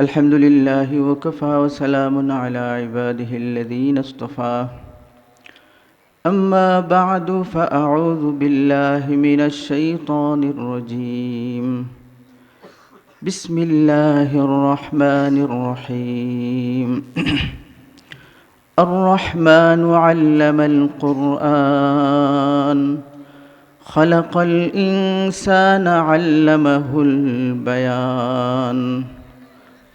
الحمد لله وكفى وسلام على عباده الذين اصطفى. أما بعد فأعوذ بالله من الشيطان الرجيم. بسم الله الرحمن الرحيم. الرحمن علم القرآن. خلق الإنسان علمه البيان.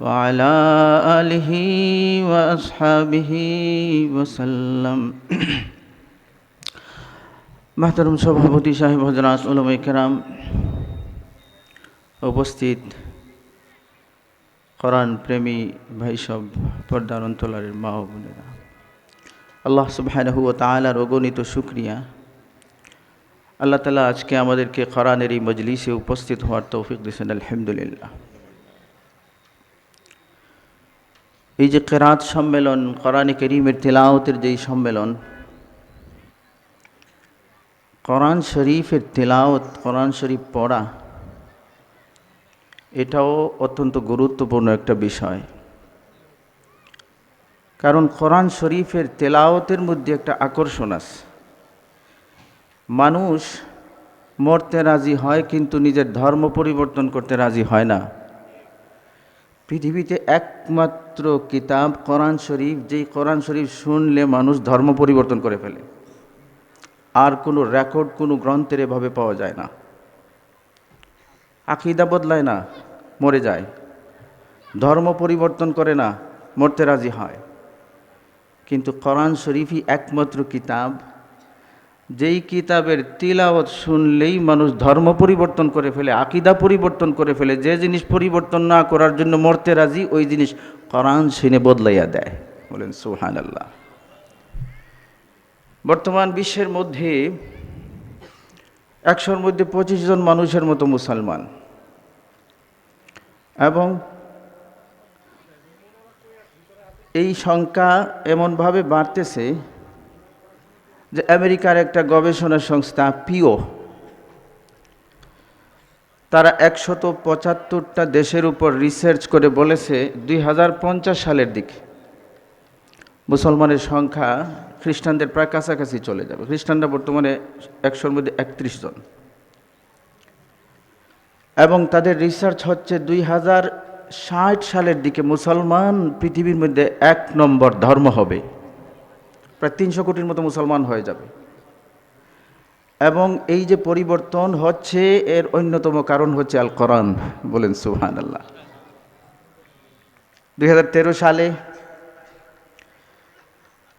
وعلى آله وأصحابه وسلم মাহতারম সভাপতি সাহেব হজরাত উলমাই কেরাম উপস্থিত কোরআন প্রেমী ভাই সব পর্দার অন্তলারের মা ও বোনেরা আল্লাহ সুবহানাহু ওয়া তাআলার অগণিত শুকরিয়া আল্লাহ তালা আজকে আমাদেরকে কোরআনের এই মজলিসে উপস্থিত হওয়ার তৌফিক দিয়েছেন আলহামদুলিল্লাহ এই যে কেরাত সম্মেলন, কোরআনে করিমের তেলাওতের যেই সম্মেলন, কোরআন শরীফের তেলাওত কোরআন শরীফ পড়া, এটাও অত্যন্ত গুরুত্বপূর্ণ একটা বিষয়। কারণ কোরআন শরীফের তেলাওতের মধ্যে একটা আকর্ষণ আছে। মানুষ মরতে রাজি হয়, কিন্তু নিজের ধর্ম পরিবর্তন করতে রাজি হয় না। পৃথিবীতে একমাত্র কিতাব কোরআন শরীফ, যেই কোরআন শরীফ শুনলে মানুষ ধর্ম পরিবর্তন করে ফেলে। আর কোনো রেকর্ড কোনো গ্রন্থের এভাবে পাওয়া যায় না। আকিদা বদলায় না, মরে যায়। ধর্ম পরিবর্তন করে না, মরতে রাজি হয়। কিন্তু কোরআন শরীফই একমাত্র কিতাব যেই কিতাবের তিলাওয়াত শুনলেই মানুষ ধর্ম পরিবর্তন করে ফেলে, আকিদা পরিবর্তন করে ফেলে, যে জিনিস পরিবর্তন না করার জন্য মরতে রাজি, ওই জিনিস কোরআন শুনে বদলাইয়া দেয়। বলেন সুহান আল্লাহ বর্তমান বিশ্বের মধ্যে একশোর মধ্যে পঁচিশ জন মানুষের মতো মুসলমান। এবং এই সংখ্যা এমনভাবে বাড়তেছে যে আমেরিকার একটা গবেষণা সংস্থা, পিও, তারা একশত পঁচাত্তরটা দেশের উপর রিসার্চ করে বলেছে দুই হাজার পঞ্চাশ সালের দিকে মুসলমানের সংখ্যা খ্রিস্টানদের প্রায় কাছাকাছি চলে যাবে। খ্রিস্টানরা বর্তমানে একশোর মধ্যে একত্রিশ জন। এবং তাদের রিসার্চ হচ্ছে দুই হাজার ষাট সালের দিকে। মুসলমান পৃথিবীর মধ্যে এক নম্বর ধর্ম হবে। প্রায় তিনশো কোটির মতো মুসলমান হয়ে যাবে। এবং এই যে পরিবর্তন হচ্ছে, এর অন্যতম কারণ হচ্ছে আল কোরআন বলেন সুহান আল্লাহ দুই হাজার তেরো সালে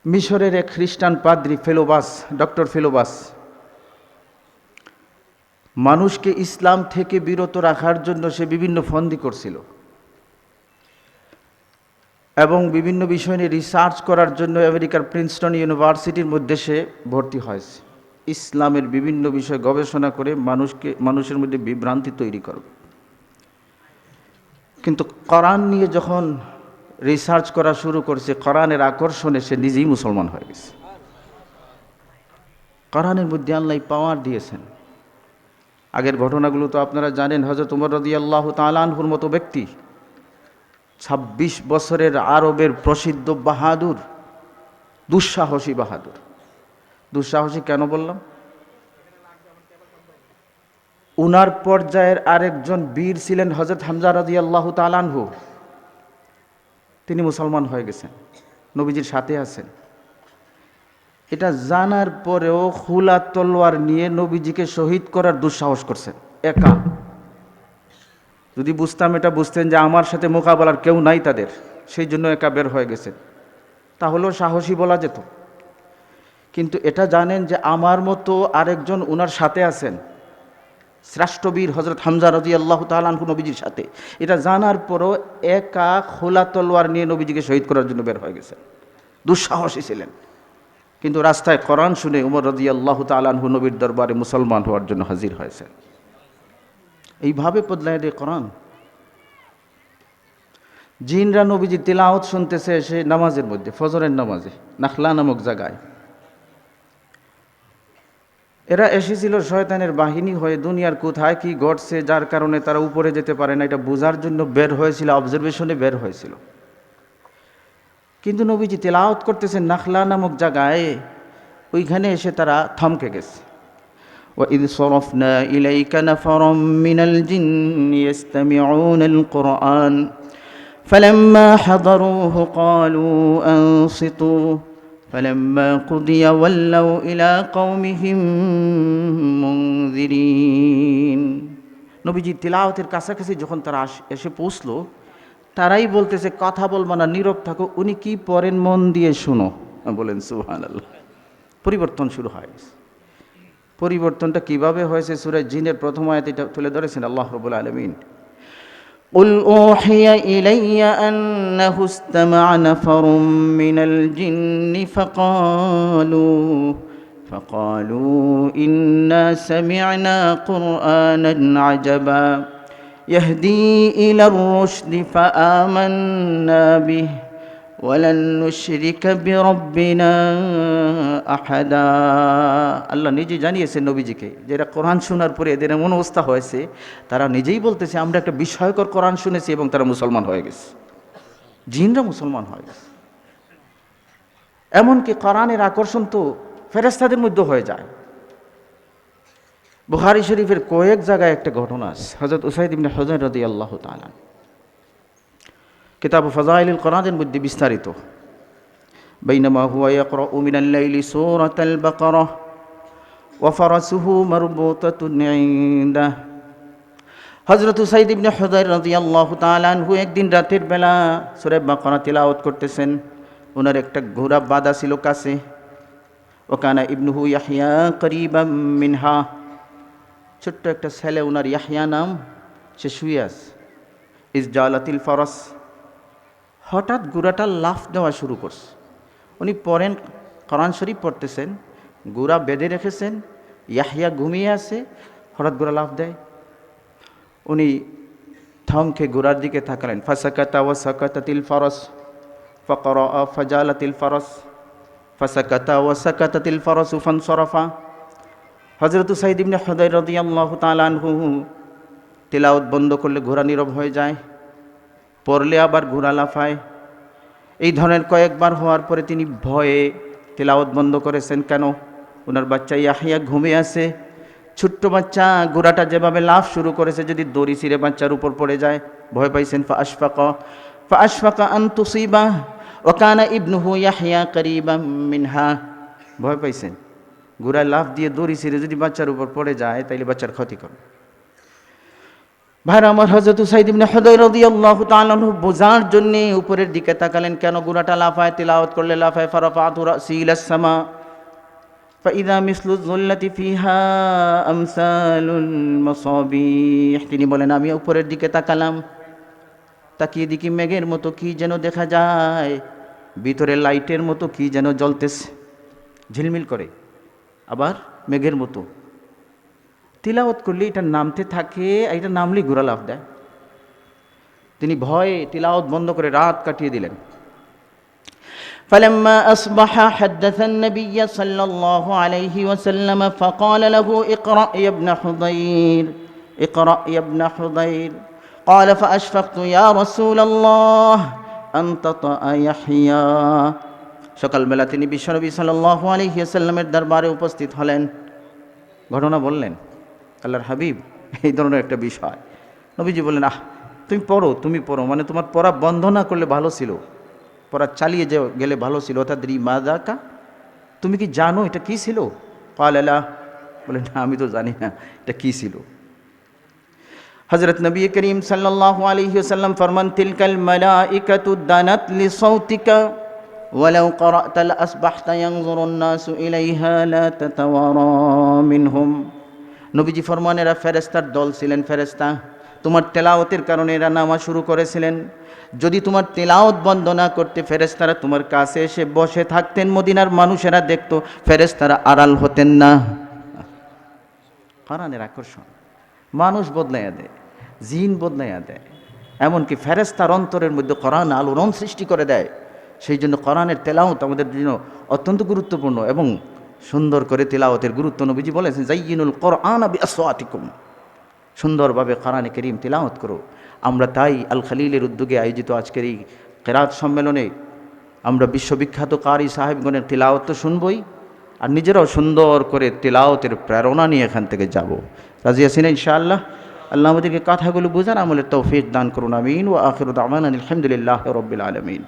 মিশরের এক খ্রিস্টান পাদ্রি ফেলোবাস, ডক্টর ফেলোবাস, মানুষকে ইসলাম থেকে বিরত রাখার জন্য সে বিভিন্ন ফন্দি করছিল। এবং বিভিন্ন বিষয় নিয়ে রিসার্চ করার জন্য আমেরিকার প্রিন্সটন ইউনিভার্সিটির মধ্যে সে ভর্তি হয়েছে। ইসলামের বিভিন্ন বিষয় গবেষণা করে মানুষকে, মানুষের মধ্যে বিভ্রান্তি তৈরি করবে। কিন্তু কোরআন নিয়ে যখন রিসার্চ করা শুরু করছে, কোরআনের আকর্ষণে সে নিজেই মুসলমান হয়ে গেছে। কোরআনের মধ্যে আল্লাহ পাওয়ার দিয়েছেন। আগের ঘটনাগুলো তো আপনারা জানেন হজরত উমর রদি আল্লাহ তালানহুর মতো ব্যক্তি। ২৬ বছরের আরবের প্রসিদ্ধ বাহাদুর, দুঃসাহসী বাহাদুর। দুঃসাহসী কেন বললাম? উনার পর্যায়ের আরেকজন বীর ছিলেন হজরত হামজা রাজি আল্লাহ তালানহু তিনি মুসলমান হয়ে গেছেন, নবীজির সাথে আছেন। এটা জানার পরেও খুলা তলোয়ার নিয়ে নবীজিকে শহীদ করার দুঃসাহস করছেন, একা। যদি বুঝতাম এটা, বুঝতেন যে আমার সাথে মোকাবেলার কেউ নাই তাদের, সেই জন্য একা বের হয়ে গেছেন। তাহলেও সাহসী বলা যেত। কিন্তু এটা জানেন যে আমার মতো আরেকজন ওনার সাথে আছেন, শ্রেষ্ঠবীর হজরত হামজা রাজি আল্লাহ তালানহু নবীজির সাথে। এটা জানার পরও একা খোলা তলোয়ার নিয়ে নবীজিকে শহীদ করার জন্য বের হয়ে গেছেন। দুঃসাহসী ছিলেন। কিন্তু রাস্তায় কোরআন শুনে উমর রদি আল্লাহ তালানহু নবীর দরবারে মুসলমান হওয়ার জন্য হাজির হয়েছে এইভাবে বদলায় দেয় কোরআন। জিনরা নবীজি তিলাওত শুনতেছে সে নামাজের মধ্যে, ফজরের নামাজে, নাখলা নামক জায়গায়। এরা এসেছিল শয়তানের বাহিনী হয়ে, দুনিয়ার কোথায় কি ঘটছে, যার কারণে তারা উপরে যেতে পারে না, এটা বোঝার জন্য বের হয়েছিল অবজারভেশনে বের হয়েছিল। কিন্তু নবীজি তেলাওত করতেছে নাখলা নামক জায়গায়, ওইখানে এসে তারা থমকে গেছে। وإذ صرفنا إليك نفرا من الجن يستمعون القرآن فلما حضروه قالوا أنصتوا فلما قضي ولوا إلى قومهم منذرين নবীজি তিলাওয়াতের কাছাকাছি যখন তারা আস- এসে পৌঁছলো তারাই বলতেছে কথা বলবো না নীরব থাকো উনি কি পড়েন মন দিয়ে শুনো বলেন সুহান আল্লাহ পরিবর্তন শুরু হয় পরিবর্তনটা কিভাবে হয়েছে সুরাজ জিনের প্রথম আয়াত এটা তুলে ধরেছেন আল্লাহ রবুল আলমিন قل أوحي إلي أنه استمع نفر من الجن فقالوا فقالوا إنا سمعنا قرآنا عجبا يهدي إلى الرشد فآمنا به ওয়ালান নুশরিকা বিরব্বিনা আহাদা। আল্লাহ নিজে জানিয়েছেন নবীজিকে যেটা কোরআন শোনার পরে এদের এমন অবস্থা হয়েছে, তারা নিজেই বলতেছে, আমরা একটা বিস্ময়কর কোরআন শুনেছি এবং তারা মুসলমান হয়ে গেছে। জিনরা মুসলমান হয়ে গেছে। এমনকি কোরআনের আকর্ষণ তো ফেরেস্তাদের মধ্যে হয়ে যায়। বুহারি শরীফের কয়েক জায়গায় একটা ঘটনা আছে। হজরত উসাইদ ইবনে হজর রদি আল্লাহ তালান কিতাব ফজাইল কোরআনের মধ্যে বিস্তারিত بينما هو يقرأ من الليل سورة البقرة وفرسه مربوطة عنده হজরত সাইদ ইবনে হুদাইর রাদিয়াল্লাহু তাআলা আনহু একদিন রাতের বেলা সূরা বাকারা তিলাওয়াত করতেছেন ওনার একটা ঘোড়া বাঁধা ছিল কাছে ওকানা ইবনুহু ইয়াহইয়া করিবাম মিনহা ছোট্ট একটা ছেলে ওনার ইয়াহইয়া নাম সে শুয়ে আছে ইস জালাতিল ফরস হঠাৎ গুড়াটা লাফ দেওয়া শুরু করছে। উনি পড়েন, কোরআন শরীফ পড়তেছেন, গুড়া বেঁধে রেখেছেন ইয়াহিয়া ঘুমিয়ে আছে, হঠাৎ গুড়া লাফ দেয়। উনি থমকে গোড়ার দিকে থাকলেন ফাসাকাতা ওয়া সাকাতাতিল ফরস ফকরা ফাজালাতিল ফরস, ফাসাকাতা ওয়া সাকাতাতিল ফরস উফান সরফা হজরত সাইদ ইবনে হুদাই রাদিয়াল্লাহু তাআলা আনহু, তেলাওয়াত বন্ধ করলে ঘোড়া নীরব হয়ে যায়। পড়লে আবার ঘোড়া লাফায়। এই ধরনের কয়েকবার হওয়ার পরে তিনি ভয়ে তেলাওয়াত বন্ধ করেছেন, কেন? ওনার বাচ্চা ইয়াহিয়া ঘুমিয়ে আছে। ছোট্ট বাচ্চা গোড়াটা যেভাবে লাফ শুরু করেছে, যদি দড়ি ছিঁড়ে বাচ্চার উপর পড়ে যায়, ভয় পাইছেন? ফা আশফাকা ফা আশফাকা আন তুসিবা ওকানা ইবনুহু ইয়াহিয়া করিবা মিনহা। ভয় পাইছেন? গোড়ায় লাফ দিয়ে দড়ি ছিঁড়ে যদি বাচ্চার উপর পড়ে যায়, তাইলে বাচ্চার ক্ষতি করবে। ভাইরা আমার হজরত সাইদ ইবনে হুদাই রাদিয়াল্লাহু তাআলা আনহু বোঝার জন্য উপরের দিকে তাকালেন কেন গুনাটা লাফায় তিলাওয়াত করলে লাফায় ফারাফাতু রাসি ইলাস সামা فإذا مثل الظلة فيها أمثال المصابيح তিনি বলেন আমি উপরের দিকে তাকালাম তাকিয়ে দেখি মেঘের মতো কি যেন দেখা যায় ভিতরে লাইটের মতো কি যেন জ্বলতেছে ঝিলমিল করে আবার মেঘের মতো তিলাওয়াত করলে এটা নামতে থাকে আর এটা নামলেই ঘোরা লাভ দেয় তিনি ভয়ে তিলাওয়াত বন্ধ করে রাত কাটিয়ে দিলেন فلما أصبح حدث النبي صلى الله عليه وسلم فقال له اقرأ يا ابن حضير اقرأ يا ابن حضير قال فأشفقت يا رسول الله أن تطأ يحيى সকালবেলা তিনি বিশ্বনবী সাল্লাল্লাহু আলাইহি ওয়াসাল্লামের দরবারে উপস্থিত হলেন ঘটনা বললেন আল্লাহর হাবিব এই ধরনের একটা বিষয় নবীজি বললেন আহ তুমি পড়ো তুমি পড়ো মানে তোমার পড়া বন্ধ না করলে ভালো ছিল পড়া চালিয়ে যে গেলে ভালো ছিল অর্থাৎ রি মাদাকা তুমি কি জানো এটা কি ছিল কাল আলা বলে না আমি তো জানি না এটা কি ছিল হজরত নবী করিম সাল্লাল্লাহু আলাইহি ওয়াসাল্লাম ফরমান তিলকাল মালাইকাতু দানাত লিসাউতিকা ولو قرأت لأصبحت ينظر الناس إليها لا تتوارى منهم নবীজি ফরমান, এরা ফেরেস্তার দল ছিলেন ফেরেস্তা তোমার তেলাওতের কারণে এরা নামা শুরু করেছিলেন। যদি তোমার তেলাওত বন্ধ না করতে ফেরেস্তারা তোমার কাছে এসে বসে থাকতেন, মদিনার মানুষেরা দেখতো ফেরেস্তারা আড়াল হতেন না। কোরআনের আকর্ষণ। মানুষ বদলাইয়া দেয়, জিন বদলাইয়া দেয়। এমনকি ফেরেস্তার অন্তরের মধ্যে কোরআন আলোড়ন সৃষ্টি করে দেয়। সেই জন্য কোরআনের তেলাওত আমাদের জন্য অত্যন্ত গুরুত্বপূর্ণ এবং সুন্দর করে তেলাওতের গুরুত্ব নবীজি বলেছেন জাইনুল কোরআন আবি আসওয়াতিকুম সুন্দরভাবে কোরআনে করিম তেলাওত করো। আমরা তাই আল খালিলের উদ্যোগে আয়োজিত আজকের এই কেরাত সম্মেলনে আমরা বিশ্ববিখ্যাত কারি সাহেবগণের তেলাওত তো শুনবই, আর নিজেরাও সুন্দর করে তেলাওতের প্রেরণা নিয়ে এখান থেকে যাব। রাজি আছেন ইনশাআল্লাহ? আল্লাহ আমাদেরকে কথাগুলো বুঝান আমলের তৌফিক দান করুন, আমিন। ও আখির দামান আলহামদুলিল্লাহ রবিল আলমিন।